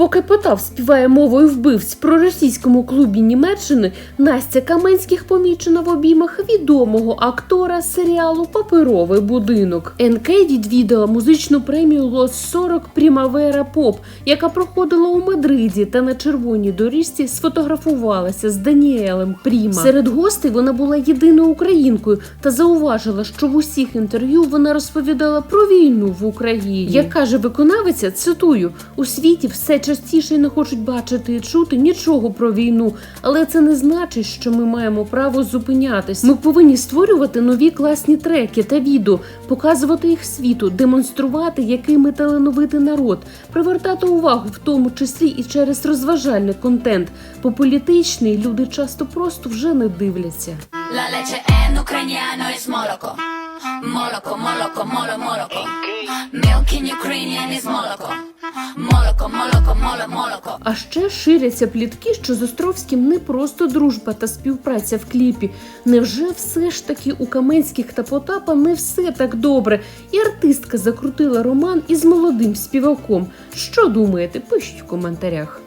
Поки Потав співає мовою вбивць про російському клубі Німеччини, Настя Каменських помічена в обіймах відомого актора серіалу Паперовий будинок. НК відвідала музичну премію Лос 40 Примавера Поп, яка проходила у Мадриді та на червоній доріжці сфотографувалася з Даніелем Пріма. Серед гостей вона була єдиною українкою та зауважила, що в усіх інтерв'ю вона розповідала про війну в Україні. Як каже виконавиця, цитую: у світі все частіше не хочуть бачити і чути нічого про війну, але це не значить, що ми маємо право зупинятись. Ми повинні створювати нові класні треки та відео, показувати їх світу, демонструвати, який ми талановитий народ, привертати увагу, в тому числі і через розважальний контент. По політичний люди часто просто вже не дивляться. La leche en ucraniano es moloko. Moloko, moloko, molo, moloko. Milk in Ukrainian is moloko. Moloko, молоко, моле, молоко. А ще ширяться плітки, що з Островським не просто дружба та співпраця в кліпі. Невже все ж таки у Каменських та Потапа не все так добре? І артистка закрутила роман із молодим співаком. Що думаєте? Пишіть в коментарях.